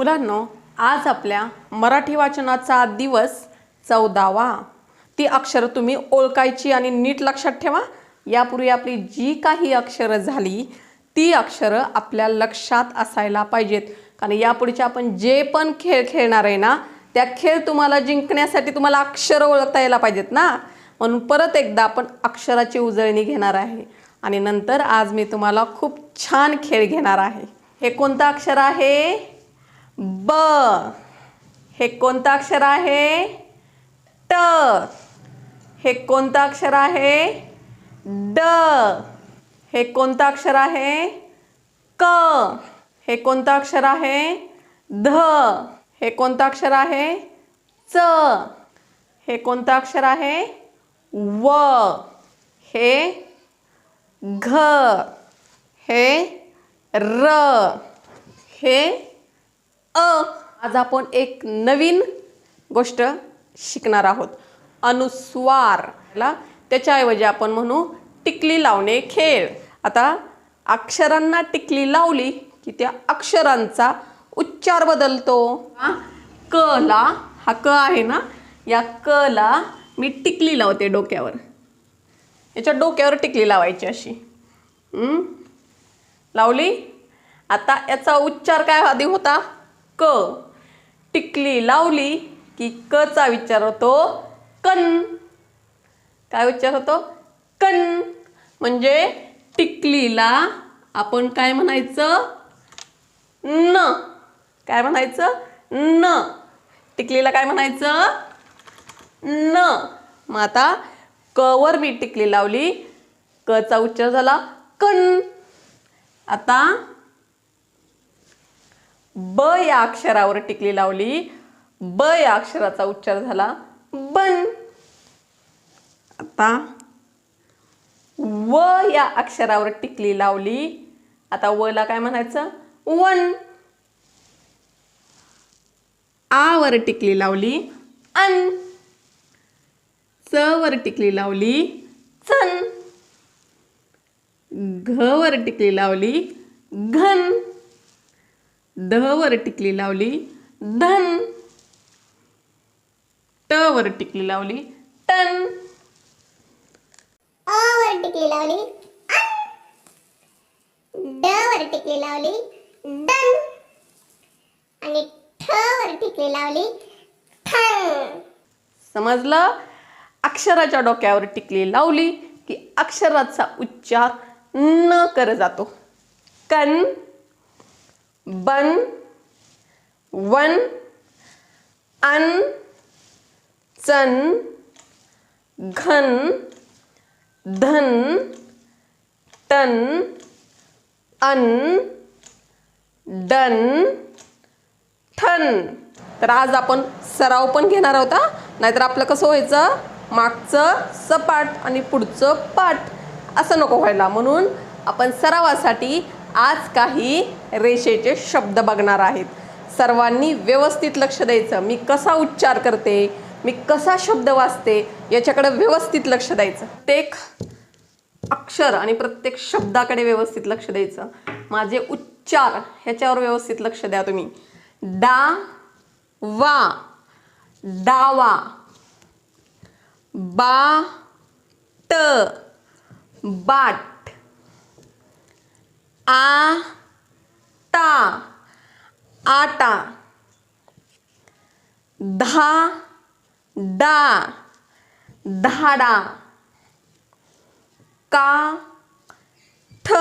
मुलांनो आज आपल्या मराठी वाचनाचा दिवस चौदावा. ती अक्षरं तुम्ही ओळखायची आणि नीट लक्षात ठेवा. यापूर्वी आपली जी काही अक्षरं झाली ती अक्षरं आपल्या लक्षात असायला पाहिजेत. कारण यापुढचे आपण जे पण खेळ खेळणार आहे ना त्या खेळ तुम्हाला जिंकण्यासाठी तुम्हाला अक्षरं ओळखता यायला पाहिजेत ना. म्हणून परत एकदा आपण अक्षराची उजळणी घेणार आहे. आणि नंतर आज मी तुम्हाला खूप छान खेळ घेणार आहे. हे कोणतं अक्षर आहे? ब. हे कोणतं अक्षर आहे? ट. हे कोणतं अक्षर आहे? ड. हे कोणतं अक्षर आहे? क. हे कोणतं अक्षर आहे? ध. हे कोणतं अक्षर आहे? च. हे कोणतं अक्षर आहे? व. हे घ. हे र. हे अ. आज आपण एक नवीन गोष्ट शिकणार आहोत. अनुस्वार. ला त्याच्याऐवजी आपण म्हणू टिकली लावणे खेळ. आता अक्षरांना टिकली लावली की त्या अक्षरांचा उच्चार बदलतो. हा, क ला हा क आहे ना? या क ला मी टिकली लावते डोक्यावर. याच्या डोक्यावर टिकली लावायची अशी. लावली? आता याचा उच्चार काय आधी होता? क. टिकली लावली की कचा विचार होतो कन. काय उच्चार होतो? कन. म्हणजे टिकलीला आपण काय म्हणायचं? न. काय म्हणायचं? न. टिकलीला काय म्हणायचं? न. मग आता कवर मी टिकली लावली. कचा उच्चार झाला कण आता ब या अक्षरावर टिकली लावली. ब या अक्षराचा उच्चार झाला बन. आता व या अक्षरावर टिकली लावली. आता व ला काय म्हणायचं? वन. आ वर टिकली लावली. अन. च वर टिकली लावली. चन. घ वर टिकली लावली. घन. ध वर टिकली लावली. धन. ट वर टिकली लावली. टन. अ वर टिकली लावली. अन. ड वर टिकली लावली. डन आणि ठ वर टिकली लावली. ठन. समजलं? अक्षराच्या डोक्यावर टिकली लावली की अक्षराचा उच्चार न कर जातो. कन. बन वन अन चन घन धन टन अन डन ठन. तर आज आपण सराव पण घेणार होता नाहीतर आपलं कसं व्हायचं? मागचं सपाट आणि पुढचं पाठ असं नको व्हायला. म्हणून आपण सरावासाठी आज काही रेषेचे शब्द बघणार आहेत. सर्वांनी व्यवस्थित लक्ष द्यायचं. मी कसा उच्चार करते? मी कसा शब्द वाचते? याच्याकडे व्यवस्थित लक्ष द्यायचं. प्रत्येक अक्षर आणि प्रत्येक शब्दाकडे व्यवस्थित लक्ष द्यायचं. माझे उच्चार ह्याच्यावर व्यवस्थित लक्ष द्या तुम्ही. डा वा डावा बा ट बाट आ टा आटा. धा डा. धाडा. का ठ.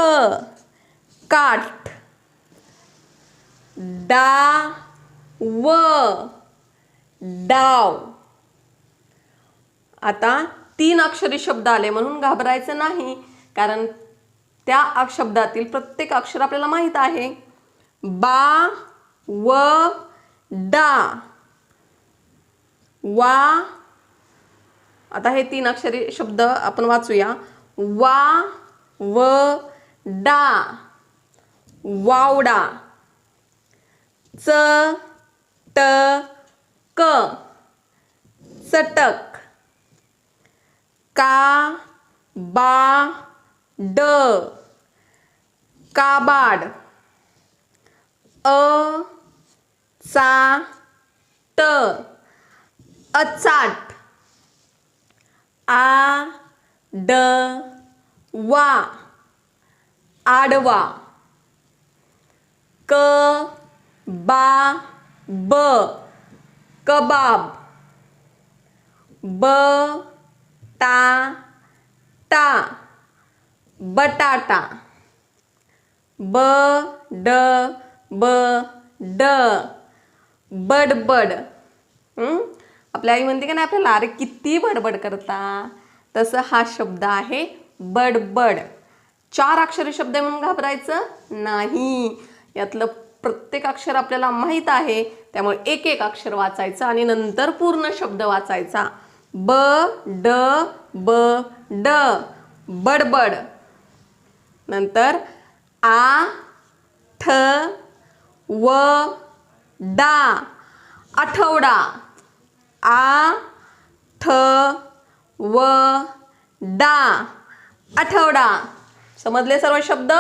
काठ. डा व. डाव. आता तीन अक्षरी शब्द आले म्हणून घाबरायचं नाही कारण त्या शब्दातील प्रत्येक अक्षर आपल्याला माहीत आहे. बा व डा. वा. आता हे तीन अक्षरी शब्द आपण वाचूया. वा व डा. वावडा. च ट क. चटक. का बा ड. काबाड. अ चा ट अचाट. आ ड वा आडवा. क बा ब कबाब. ब टा टा बटाटा. ब ड ब ड बडबड. आपल्या आई म्हणते का नाही आपल्याला अरे किती बडबड करता. तसं हा शब्द आहे बडबड. चार अक्षरी शब्द आहे म्हणून घाबरायचं नाही. यातलं प्रत्येक अक्षर आपल्याला माहीत आहे त्यामुळे एक एक अक्षर वाचायचं आणि नंतर पूर्ण शब्द वाचायचा. ब ड ब ड. बडबड. नंतर आ ठ व डा आठवडा. आ ठ व डा. आठवडा. समजले सर्व शब्द?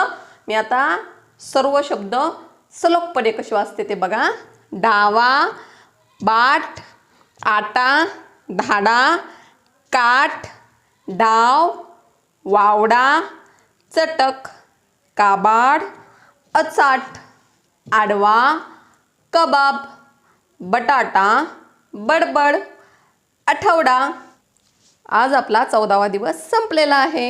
मी आता सर्व शब्द सलोकपणे कसे वाचते ते बघा. डावा बाट आटा धाडा काठ डाव वावडा चटक काबाड अचाट. आडवा कबाब बटाटा बडबड आठवडा. आज आपला चौदावा दिवस संपलेला आहे.